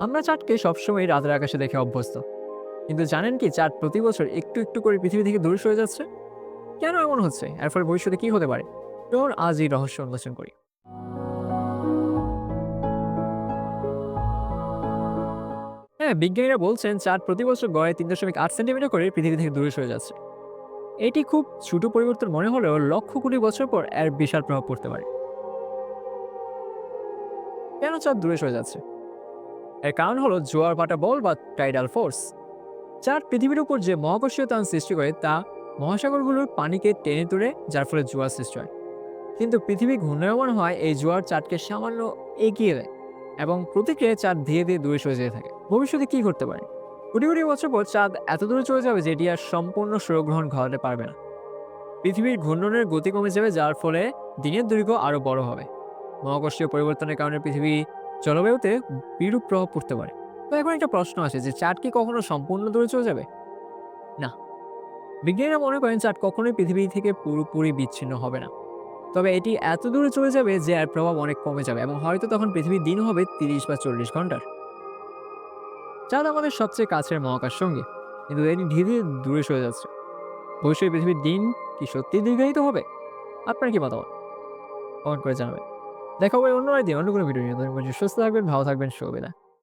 আমরা চাঁদকে সবসময় রাতের আকাশে দেখে অভ্যস্ত। কিন্তু জানেন কি চাঁদ প্রতি বছর একটু একটু করে পৃথিবী থেকে দূরে সরে যাচ্ছে? কেন এমন হচ্ছে? এর ফলে ভবিষ্যতে কি হতে পারে? চলুন আজ এই রহস্য উন্মোচন করি। হ্যাঁ বিজ্ঞানীরা বলছেন চাঁদ প্রতি বছর গড়ে তিন দশমিক আট সেন্টিমিটার করে পৃথিবী থেকে দূরে সরে যাচ্ছে। এটি খুব ছোট পরিবর্তন মনে হলেও লক্ষ কোটি বছর পর এর বিশাল প্রভাব পড়তে পারে। কেন চাঁদ দূরে সরে যাচ্ছে? এর কারণ হলো জোয়ার ভাটা বল বা টাইডাল ফোর্স চাঁদ পৃথিবীর উপর যে মহাকর্ষীয় টান সৃষ্টি করে তা মহাসাগরগুলোর পানিকে টেনে তুলে, যার ফলে জোয়ার সৃষ্টি হয়। কিন্তু পৃথিবী ঘূর্ণায়মান হয় এই জোয়ার চাঁদকে সামান্য এগিয়ে দেয় এবং প্রতিক্রিয়ায় চাঁদ ধীরে ধীরে দূরে সরে যেতে থাকে। ভবিষ্যতে কি করতে পারে? কোটি কোটি বছর পর চাঁদ এত দূরে চলে যাবে যেটি আর সম্পূর্ণ সৌরগ্রহণ ঘটাতে পারবে না। পৃথিবীর ঘূর্ণনের গতি কমে যাবে, যার ফলে দিনের দৈর্ঘ্য আরও বড় হবে। মহাকর্ষীয় পরিবর্তনের কারণে পৃথিবী জলবায়ুতে বিরূপ প্রভাব পড়তে পারে। তো এখন একটা প্রশ্ন আছে যে চাঁদ কি কখনো সম্পূর্ণ দূরে চলে যাবে? না। বিজ্ঞানীরা মনে করেন চাঁদ কখনোই পৃথিবী থেকে পুরোপুরি বিচ্ছিন্ন হবে না। তবে এটি এত দূরে চলে যাবে যে এর প্রভাব অনেক কমে যাবে এবং হয়তো তখন পৃথিবীর দিন হবে তিরিশ বা চল্লিশ ঘণ্টার। চাঁদ আমাদের সবচেয়ে কাছের মহাকাশ সঙ্গী। কিন্তু এটি ধীরে ধীরে দূরে সরে যাচ্ছে। ভবিষ্যৎ পৃথিবীর দিন কি সত্যি দীর্ঘায়িত হবে? আপনার কি মতামত? কমেন্ট করে জানাবেন। দেখা হবে অন্য একদিন অন্য কোনো ভিডিও নিয়ে। সুস্থ থাকবেন ভালো থাকবেন শুভবিদায়।